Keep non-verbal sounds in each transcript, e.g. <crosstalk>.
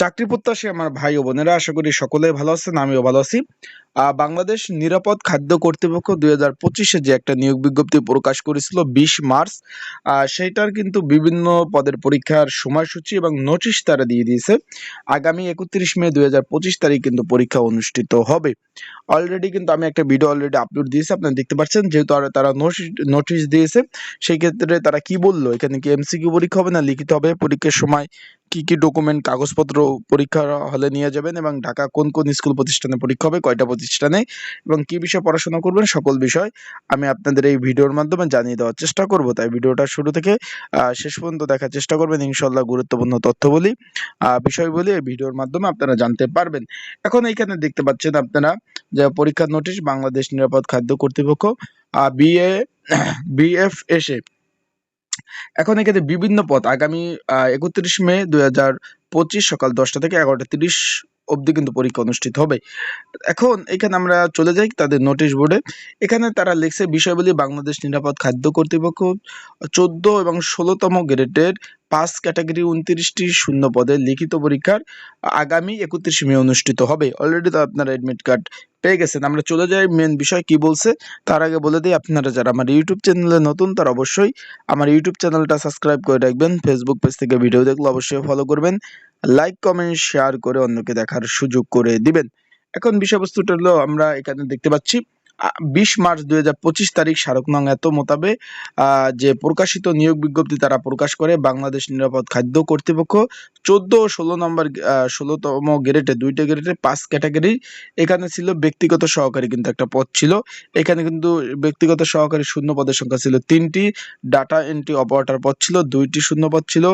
চাকরি প্রত্যাশী আমার ভাই ও বোনেরা, আশা করি সকলেই ভালো আছেন, আমিও ভালো আছি। বাংলাদেশ নিরাপদ খাদ্য কর্তৃপক্ষ দুই হাজার পঁচিশে যে একটা নিয়োগ বিজ্ঞপ্তি প্রকাশ করেছিল বিশ মার্চ সেইটার কিন্তু বিভিন্ন পদের পরীক্ষার সময়সূচি এবং নোটিশ তারা দিয়ে দিয়েছে। আগামী একত্রিশ মে দুই হাজার পঁচিশ তারিখ কিন্তু পরীক্ষা অনুষ্ঠিত হবে। অলরেডি কিন্তু আমি একটা ভিডিও অলরেডি আপলোড দিয়েছি, আপনারা দেখতে পাচ্ছেন, যেহেতু তারা নোটিশ দিয়েছে, সেই ক্ষেত্রে তারা কি বলল? এখানে কি এমসিকিউ পরীক্ষা হবে না লিখিত হবে? পরীক্ষার সময় কি কি ডকুমেন্ট কাগজপত্র পরীক্ষার হলে নিয়ে যাবেন এবং ঢাকা কোন কোন স্কুল প্রতিষ্ঠানে পরীক্ষা হবে, কয়টা প্রতিষ্ঠানে এবং কি বিষয়ে পড়াশোনা করবেন, সকল বিষয় আমি আপনাদের এই ভিডিওর মাধ্যমে জানিয়ে দেওয়ার চেষ্টা করব। তাই ভিডিওটা শুরু থেকে শেষ পর্যন্ত দেখার চেষ্টা করবেন। ইনশাল্লাহ গুরুত্বপূর্ণ তথ্য বলি বিষয় বলি এই ভিডিওর মাধ্যমে আপনারা জানতে পারবেন। এখন এইখানে দেখতে পাচ্ছেন আপনারা যে পরীক্ষার নোটিশ বাংলাদেশ নিরাপদ খাদ্য কর্তৃপক্ষ বিএ বিএফএসএ এখন এখানে বিভিন্ন পদ আগামী একত্রিশ মে দুই হাজার পঁচিশ সকাল দশটা থেকে এগারোটা তিরিশ অবধি কিন্তু পরীক্ষা অনুষ্ঠিত হবে। এখন এখানে আমরা চলে যাই তাদের নোটিশ বোর্ডে এখানে তারা লিখছে বিষয়বলী বাংলাদেশ নিরাপদ খাদ্য কর্তৃপক্ষ চোদ্দ এবং ষোলোতম গ্রেডের পাঁচ ক্যাটাগরি উনত্রিশটি শূন্য পদের লিখিত পরীক্ষার আগামী একত্রিশ মে অনুষ্ঠিত হবে। অলরেডি তো আপনারা এডমিট কার্ড পেয়ে গেছেন। আমরা চলে যাই মেন বিষয় কি বলছে, তার আগে বলে দিই আপনারা যারা আমার ইউটিউব চ্যানেলে নতুন, তার অবশ্যই আমার ইউটিউব চ্যানেলটা সাবস্ক্রাইব করে রাখবেন। ফেসবুক পেজ থেকে ভিডিও দেখলে অবশ্যই ফলো করবেন। লাইক কমেন্ট শেয়ার করে অন্যকে দেখার সুযোগ করে দিবেন। এখন বিষয়বস্তুটা হলো, আমরা এখানে দেখতে পাচ্ছি বিশ মার্চ দুই হাজার পঁচিশ তারিখ স্মারক নং এত মোতাবে যে প্রকাশিত নিয়োগ বিজ্ঞপ্তি তারা প্রকাশ করে, বাংলাদেশ নিরাপদ খাদ্য কর্তৃপক্ষ, চোদ্দ ও ষোলো নম্বর ষোলোতম গ্রেডে, দুইটা গ্রেডে, পাঁচ ক্যাটাগরি, এখানে ছিল ব্যক্তিগত সহকারী কিন্তু একটা পদ ছিল, এখানে কিন্তু ব্যক্তিগত সহকারী শূন্য পদের সংখ্যা ছিল তিনটি, ডাটা এন্ট্রি অপারেটর পদ ছিল, দুইটি শূন্য পদ ছিল,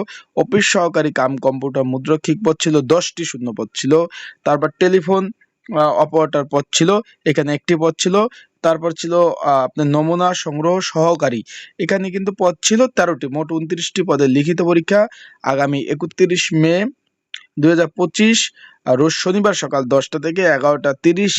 অফিস সহকারী কাম কম্পিউটার মুদ্রক্ষিক পদ ছিল, দশটি শূন্য পদ ছিল, তারপর টেলিফোন অপারেটর পদ ছিল, এখানে একটি পদ ছিল, তারপর ছিল আপনার নমুনা সংগ্রহ সহকারী। এখানে কিন্তু পদ ছিল তেরোটি, মোট উনত্রিশটি পদের লিখিত পরীক্ষা। আগামী একত্রিশ মে দু হাজার পঁচিশ রোজ শনিবার সকাল দশটা থেকে এগারোটা তিরিশ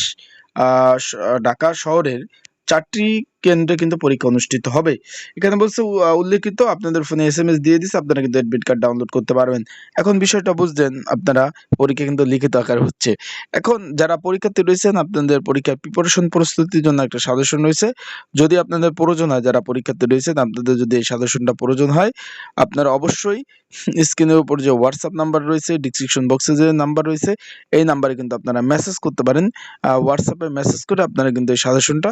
ঢাকা শহরের চারটি কেন্দ্রে কিন্তু পরীক্ষা অনুষ্ঠিত হবে। এখানে বলছে উল্লেখিত, আপনাদের ফোনে এস এম এস দিয়ে দিচ্ছে আপনারা কিন্তু এডমিট কার্ড ডাউনলোড করতে পারবেন। এখন বিষয়টা বুঝলেন, আপনারা পরীক্ষা কিন্তু লিখিত আকার হচ্ছে। এখন যারা পরীক্ষার্থী রয়েছেন, আপনাদের পরীক্ষার প্রিপারেশন প্রস্তুতির জন্য একটা সাজেশন রয়েছে। যদি আপনাদের প্রয়োজন হয়, যারা পরীক্ষার্থী রয়েছেন, আপনাদের যদি এই সাজেশনটা প্রয়োজন হয়, আপনারা অবশ্যই স্ক্রিনের উপর যে হোয়াটসঅ্যাপ নাম্বার রয়েছে ডিসক্রিপশন বক্সে যে নাম্বার রয়েছে, এই নাম্বারে কিন্তু আপনারা মেসেজ করতে পারেন। হোয়াটসঅ্যাপে মেসেজ করে আপনারা কিন্তু এই সাজেশনটা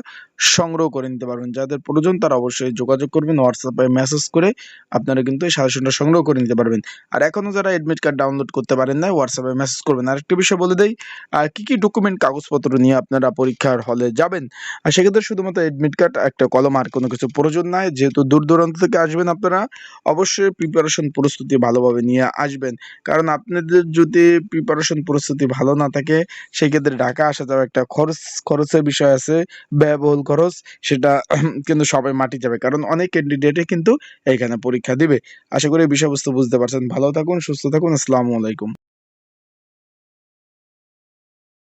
সংগ্রহ করে নিতে পারবেন। যাদের প্রয়োজন তারা অবশ্যই যোগাযোগ করবেন হোয়াটসঅ্যাপে মেসেজ করে আপনারা কিন্তু এই সাজেশনটা সংগ্রহ করে নিতে পারবেন। আর এখনও যারা এডমিট কার্ড ডাউনলোড করতে পারেন না হোয়াটসঅ্যাপে মেসেজ করবেন। আর একটা বিষয় বলে দেই, আর কী কী ডকুমেন্ট কাগজপত্র নিয়ে আপনারা পরীক্ষার হলে যাবেন? আর সেক্ষেত্রে শুধুমাত্র এডমিট কার্ড একটা কলম আর কোনো কিছু প্রয়োজন নাই। যেহেতু দূর দূরান্ত থেকে আসবেন আপনারা, অবশ্যই প্রিপারেশন প্রস্তুতি ভালোভাবে নিয়ে আসবেন। কারণ আপনাদের যদি প্রিপারেশন প্রস্তুতি ভালো না থাকে, সেক্ষেত্রে ঢাকা আসা যাওয়া একটা খরচ, খরচের বিষয় আছে, ব্যয়বহুল খরচ, সেটা <clears throat> কিন্তু সবাই মাটি যাবে কারণ অনেক ক্যান্ডিডেটে কিন্তু এখানে পরীক্ষা দিবে। আশা করি বিষয়বস্তু বুঝতে পারছেন। ভালো থাকুন, সুস্থ থাকুন। আসসালামু আলাইকুম।